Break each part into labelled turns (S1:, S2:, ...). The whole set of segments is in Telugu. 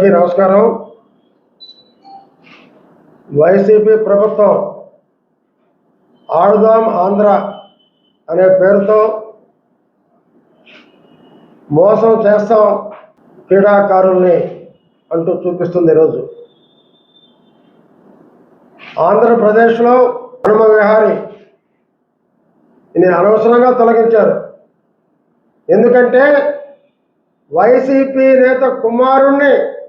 S1: అందరికీ నమస్కారం. వైసీపీ ప్రభుత్వం ఆడుదాం ఆంధ్ర అనే పేరుతో మోసం చేస్తాం క్రీడాకారుల్ని అంటూ చూపిస్తుంది ఈరోజు. ఆంధ్రప్రదేశ్లో హనుమ విహారి ఈయన అనవసరంగా తొలగించారు. ఎందుకంటే వైసీపీ నేత కుమారుణ్ణి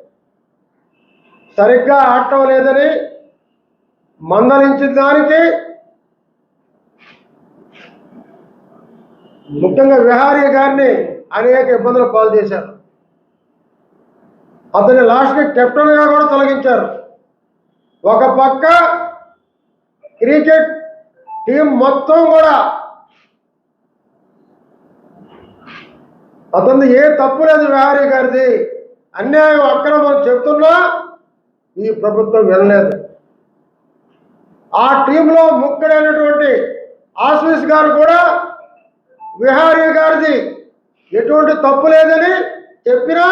S1: సరిగ్గా ఆడటం లేదని మందలించిన దానికి ముఖ్యంగా విహారీ గారిని అనేక ఇబ్బందులు పాలు చేశారు. అతని లాస్ట్కి కెప్టెన్గా కూడా తొలగించారు. ఒక పక్క క్రికెట్ టీం మొత్తం కూడా అతను ఏ తప్పు లేదు విహారీ గారిది. అన్యాయం అక్రమం చెప్తున్నా ఈ ప్రభుత్వం వినలేదు ఆ టీంలో ముక్కడైనటువంటి ఆశ్వీస్ గారు కూడా విహారీ గారిది ఎటువంటి తప్పు లేదని చెప్పినా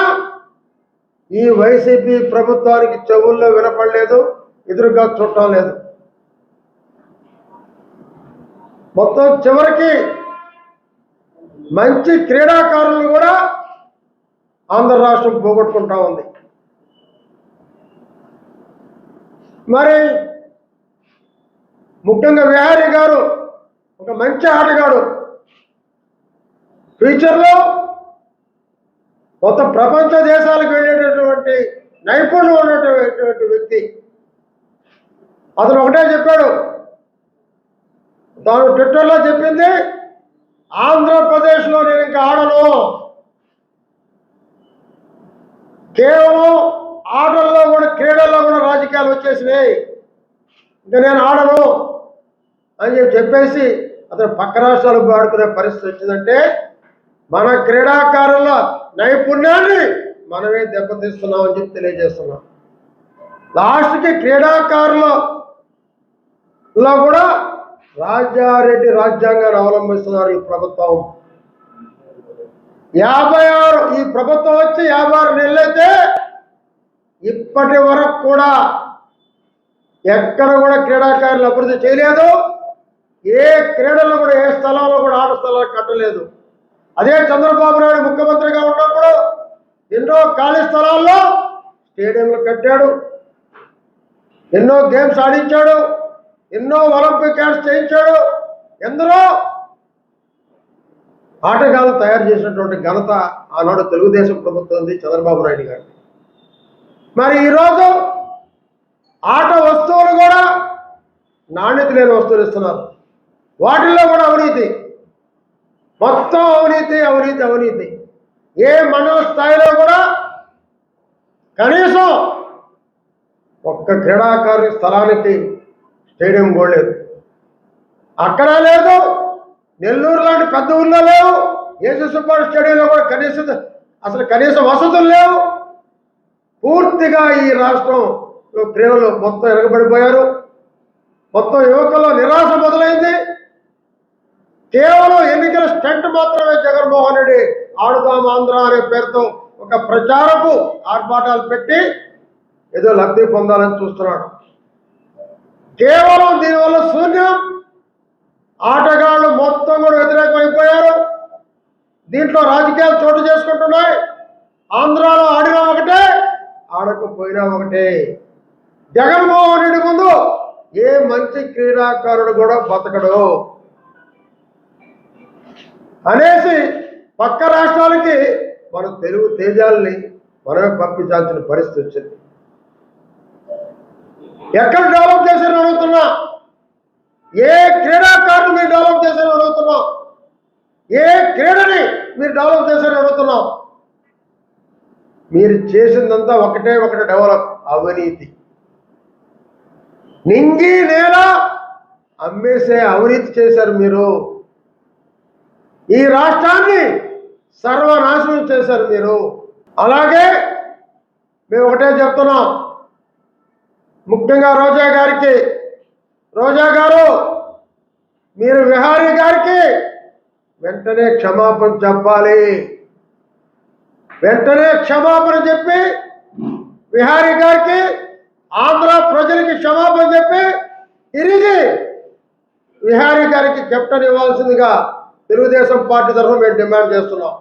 S1: ఈ వైసీపీ ప్రభుత్వానికి చెవుల్లో వినపడలేదు ఎదురుగా చూడటం లేదు. మొత్తం చివరికి మంచి క్రీడాకారులను కూడా ఆంధ్ర రాష్ట్రం పోగొట్టుకుంటా ఉంది. మరి ముఖ్యంగా విహారీ గారు ఒక మంచి ఆటగాడు. ఫ్యూచర్లో మొత్తం ప్రపంచ దేశాలకు వెళ్ళేటటువంటి నైపుణ్యం ఉన్నటువంటి వ్యక్తి. అతను ఒకటే చెప్పాడు. తాను ట్విట్టర్లో చెప్పింది ఆంధ్రప్రదేశ్లో నేను ఇంకా ఆడను. కేవలం ఆటల్లో కూడా క్రీడల్లో వచ్చేసినాయి ఇంకా నేను ఆడను అని చెప్పి చెప్పేసి అతను పక్క రాష్ట్రాలకు ఆడుకునే పరిస్థితి వచ్చిందంటే మన క్రీడాకారుల నైపుణ్యాన్ని మనమే దెబ్బతీస్తున్నాం అని చెప్పి తెలియజేస్తున్నాం. లాస్ట్కి క్రీడాకారులలో కూడా రాజారెడ్డి రాజ్యాంగాన్ని అవలంబిస్తున్నారు ఈ ప్రభుత్వం. యాభై ఆరు ఈ ప్రభుత్వం వచ్చి యాభై ఆరు నెలలైతే ఇప్పటి వరకు కూడా ఎక్కడ కూడా క్రీడాకారులు అభివృద్ధి చేయలేదు. ఏ క్రీడల్లో కూడా ఏ స్థలంలో కూడా ఆట స్థలాలు కట్టలేదు. అదే చంద్రబాబు నాయుడు ముఖ్యమంత్రిగా ఉన్నప్పుడు ఎన్నో ఖాళీ స్థలాల్లో స్టేడియంలు కట్టాడు. ఎన్నో గేమ్స్ ఆడించాడు. ఎన్నో ఒలింపిక్ క్యాన్స్ చేయించాడు. ఎందరో ఆటగాళ్ళు తయారు చేసినటువంటి ఘనత ఆనాడు తెలుగుదేశం ప్రభుత్వం ఉంది చంద్రబాబు నాయుడు గారు మరి ఈరోజు ఆట వస్తువులు కూడా నాణ్యత లేని వస్తువులు ఇస్తున్నారు. వాటిల్లో కూడా అవినీతి. మొత్తం అవినీతి అవినీతి అవినీతి. ఏ మనోస్థాయిలో స్థాయిలో కూడా కనీసం ఒక్క క్రీడాకారుని స్థలానికి స్టేడియం కూడా లేదు. అక్కడ లేదు నెల్లూరు లాంటి పెద్ద ఊళ్ళో లేవు ఏజు సూపర్ స్టేడియంలో కూడా కనీసం అసలు కనీస వసతులు లేవు. పూర్తిగా ఈ రాష్ట్రం క్రీడలు మొత్తం ఎరగబడిపోయారు. మొత్తం యువకుల్లో నిరాశ మొదలైంది. కేవలం ఎన్నికల స్టంట్ మాత్రమే జగన్మోహన్ రెడ్డి ఆడుదాం ఆంధ్ర అనే పేరుతో ఒక ప్రచారపు ఆర్భాటాలు పెట్టి ఏదో లబ్ధి పొందాలని చూస్తున్నాడు. కేవలం దీనివల్ల శూన్యం. ఆటగాళ్ళు మొత్తం కూడా వ్యతిరేకమైపోయారు దీంట్లో రాజకీయాలు చోటు చేసుకుంటున్నాయి. ఆంధ్రాలో ఆడినా ఒకటే ఆడకపోయినా ఒకటే. జగన్మోహన్ రెడ్డి ముందు ఏ మంచి క్రీడాకారుడు కూడా బతకడు. అనేసి పక్క రాష్ట్రాలకి మన తెలుగు తేజాలని మనమే పంపించాల్సిన పరిస్థితి వచ్చింది. ఎక్కడ డెవలప్ చేశారని అడుగుతున్నా? ఏ క్రీడాకారులు మీరు డెవలప్ చేశారని అడుగుతున్నాం? ఏ క్రీడని మీరు డెవలప్ చేశారని అడుగుతున్నాం? మీరు చేసిందంతా ఒకటే ఒకటి డెవలప్ అవినీతి. నింగి నేల అమ్మేసే అవినీతి చేశారు మీరు. ఈ రాష్ట్రాన్ని సర్వనాశనం చేశారు మీరు. అలాగే మేము ఒకటే చెప్తున్నాం. ముఖ్యంగా రోజా గారికి. రోజా గారు మీరు విహారీ గారికి వెంటనే క్షమాపణ చెప్పాలి. వెంటనే క్షమాపణ చెప్పి విహారీ గారికి ఆంధ్ర ప్రజలకి క్షమాపణ చెప్పి తిరిగి విహారీ గారికి కెప్టెన్ ఇవ్వాల్సిందిగా తెలుగుదేశం పార్టీ తరఫున మేము డిమాండ్ చేస్తున్నాం.